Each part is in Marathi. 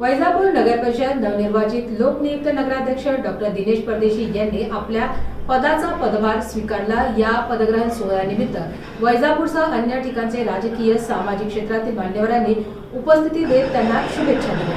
वैजापूर नगर परिषद नवनिर्वाचित लोकनियुक्त नगराध्यक्ष डॉक्टर दिनेश परदेशी यांनी आपल्या पदाचा पदभार स्वीकारला. या पदग्रहण सोहळ्यानिमित्त वैजापूरसह अन्य ठिकाणचे राजकीय सामाजिक क्षेत्रातील मान्यवरांनी उपस्थिती देत त्यांना शुभेच्छा दिल्या.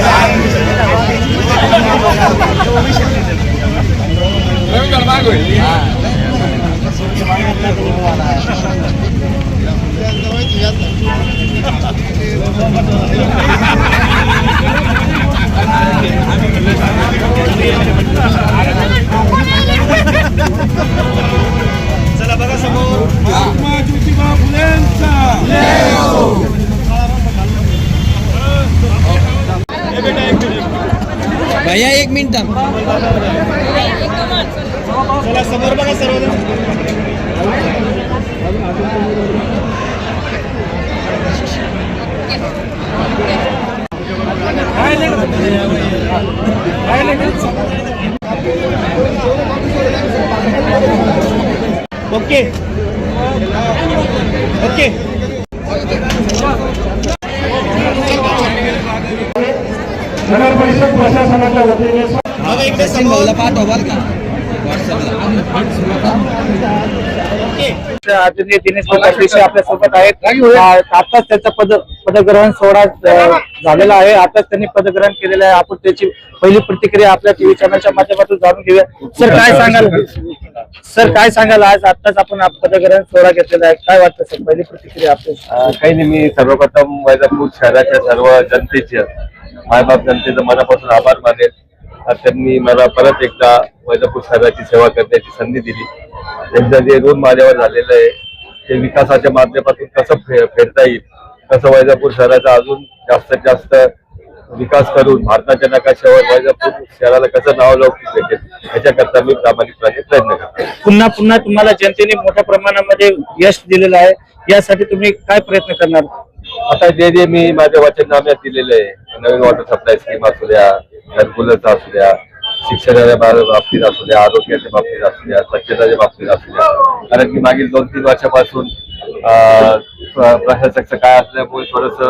चला बघा महात्मा ज्योतिबा फुलेंचा भैया एक मिनिट. चला समोर बघा सर्वजण. ओके. ओके. नगर परिषद प्रशासनाच्या वतीने बरं का? आदरणीय दिनेश प्रकाश आपल्यासोबत आहेत. आताच त्याचा पद पदग्रहण सोहळा झालेला आहे. आताच त्यांनी पदग्रहण केलेलं आहे. आपण त्याची पहिली प्रतिक्रिया आपल्या टीव्ही चॅनलच्या माध्यमातून जाणून घेऊया. सर काय सांगाल? सर काय सांगाल? आज आताच आपण पदग्रहण सोहळा घेतलेला आहे. काय वाटतं सर? पहिली प्रतिक्रिया आपली? काही नाही मी सर्वप्रथम वैजापूर शहराच्या सर्व जनतेचे मायबाप जनतेचं मनापासून आभार मानेल त्यांनी मला परत एकदा वैजापूर शहराची सेवा करण्याची संधी दिली. त्यांचं जे ऋण माझ्यावर झालेलं आहे ते विकासाच्या माध्यमातून कसं फे- फेडता येईल कसं वैजापूर शहराचा अजून जास्तीत जास्त विकास करून भारताच्या नकाशावर वैजापूर शहराला कसं नाव लौकिक भेटेल याच्याकरता मी प्रामाणिकपणे प्रयत्न करतो. पुन्हा पुन्हा तुम्हाला जनतेने मोठ्या प्रमाणामध्ये यश दिलेलं आहे यासाठी तुम्ही काय प्रयत्न करणार? आता जे जे मी माझ्या वचननाम्यात दिलेले आहे नवीन वॉटर सप्लाय स्कीम असू द्या घरकुलचं असू द्या शिक्षणाच्या बाबतीत असू द्या आरोग्याच्या बाबतीत असू द्या स्वच्छताच्या बाबतीत असू द्या. कारण की मागील दोन तीन वर्षापासून प्रशासकचं काय असल्यामुळे थोडस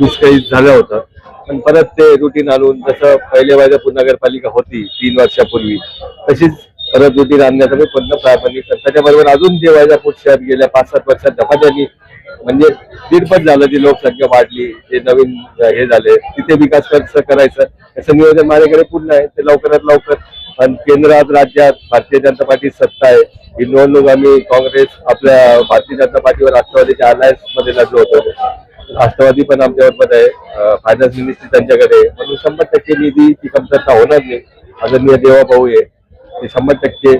विस्कळीत झालं होतं. पण परत ते रुटीन आणून जसं पहिले वैजापूर नगरपालिका होती तीन वर्षापूर्वी तशीच परत रुटीन आणण्याचा मी पूर्ण प्रामाणिक त्याच्याबरोबर अजून जे वैजापूर शहर गेल्या पाच सात वर्षात झपाट्याने म्हणजे दीडपट झालं जी लोकसंख्या वाढली जे नवीन हे झाले तिथे विकास कसं करायचं. याचं नियोजन माझ्याकडे पूर्ण आहे ते लवकरात लवकर. पण केंद्रात राज्यात भारतीय जनता पार्टी सत्ता आहे. ही निवडणूक आम्ही काँग्रेस आपल्या भारतीय जनता पार्टीवर राष्ट्रवादीच्या अलायन्समध्ये लढलो होतो. राष्ट्रवादी पण आमच्याबरोबर आहे. फायनान्स मिनिस्ट्री त्यांच्याकडे म्हणून शंभर टक्के निधीची कमतरता होणार नाही. आदरणीय देवा भाऊ आहे. ते शंभर टक्के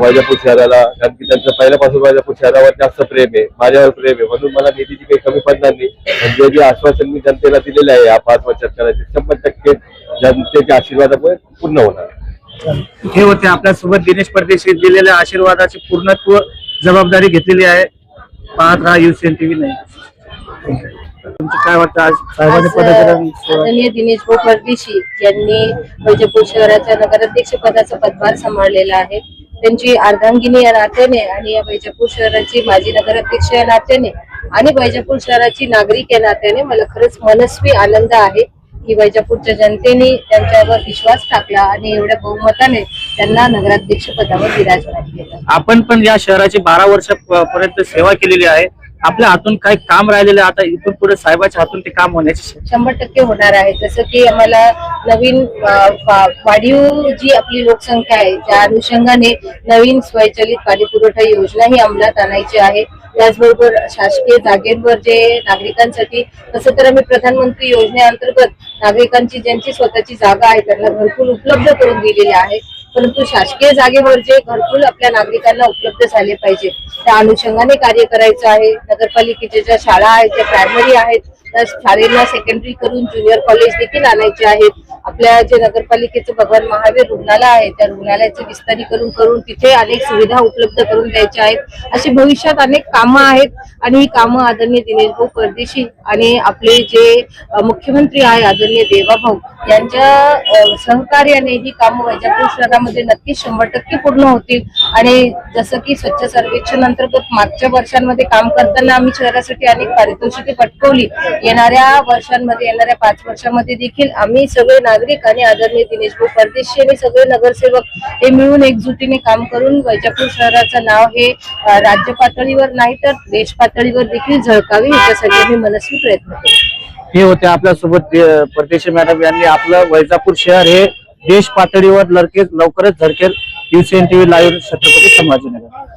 वैजापूर शहराला कारण की त्यांचं पहिल्यापासून वैजापूर शहरावर जास्त प्रेम आहे माझ्यावर प्रेम आहे. म्हणून मला निधीची काही कमी पडणार नाही. आणि जे जे आश्वासन मी जनतेला दिलेलं आहे या पाच वर्षात करायचे शंभर टक्के जनतेच्या आशीर्वादामुळे पूर्ण होणार. हे होते आपल्यासोबत दिनेश परदेशी दिलेल्या आशीर्वादाची पूर्णत्व जबाबदारी घेतलेली आहे. पाहत राहा युसेन टीव्ही नाही तुमचं काय वाटतं आज आदरणीय दिनेश भाऊ परदेशी यांनी वैजपूर शहराच्या नगराध्यक्ष पदाचा पदभार सांभाळलेला आहे. त्यांची अर्धांगिनी या नात्याने आणि या वैजापूर शहराची माजी नगराध्यक्ष या नात्याने आणि वैजापूर शहराची नागरिक या नात्याने मला खरंच मनस्वी आनंद आहे की वैजापूरच्या जनतेने त्यांच्यावर विश्वास टाकला आणि एवढ्या बहुमताने त्यांना नगराध्यक्ष पदावर विराजमान केलं. आपण पण या शहराची बारा वर्ष पर्यंत सेवा केलेली आहे. आपल्या हातून काही काम राहिलेलं आहे? आता इथून पुढे साहेबाच्या हातून ते काम होण्याची शंभर टक्के होणार आहे. जसं की आम्हाला नवीन वाढीव जी आपली लोकसंख्या आहे त्या अनुषंगाने नवीन स्वयंचलित पाणी पुरवठा योजना ही अंमलात आणायची आहे. त्याचबरोबर शासकीय जागेंवर जे नागरिकांसाठी तसं तर आम्ही प्रधानमंत्री योजनेअंतर्गत नागरिकांची ज्यांची स्वतःची जागा आहे त्यांना घरकुल उपलब्ध करून दिलेली आहे. परंतु शासकीय जागेवर जे घरकुल आपल्या नागरिकांना उपलब्ध झाले पाहिजे त्या अनुषंगाने कार्य करायचं आहे. नगरपालिकेच्या ज्या शाळा आहेत ज्या प्रायमरी आहेत त्या शाळेला सेकंडरी करून ज्युनियर कॉलेज देखील आणायचे आहेत. आपल्या जे नगरपालिकेचं भगवान महावीर रुग्णालय आहे त्या रुग्णालयाचे विस्तारीकरण करून तिथे अनेक सुविधा उपलब्ध करून द्यायच्या आहेत. अशी भविष्यात अनेक कामं आहेत आणि ही कामं आदरणीय दिनेश भाऊ परदेशी आणि आपले जे मुख्यमंत्री आहे आदरणीय देवाभाऊ यांच्या सहकार्याने ही कामं वैजापूर शहरामध्ये नक्की शंभर टक्के पूर्ण होतील. आणि जसं की स्वच्छ सर्वेक्षण अंतर्गत मागच्या वर्षांमध्ये काम करताना आम्ही शहरासाठी अनेक पारितोषिके पटकवली. येणाऱ्या वर्षांमध्ये येणाऱ्या पाच वर्षांमध्ये देखील आम्ही सगळे नागरिक आणि आदरणीय दिनेश भाऊ परदेशी आणि सगळे नगरसेवक हे मिळून एकजुटीने काम करून वैजापूर शहराचं नाव हे राज्य पातळीवर नाही तर देश पातळीवर देखील झळकावे याच्यासाठी आम्ही मनस्वी प्रयत्न करू हे होते आपल्यासोबत परदेशी मॅडम यांनी आपलं वैजापूर शहर हे देश पातळीवर लडकेच लवकरच झडकेल टीव्ही लाईव्ह छत्रपती संभाजीनगर.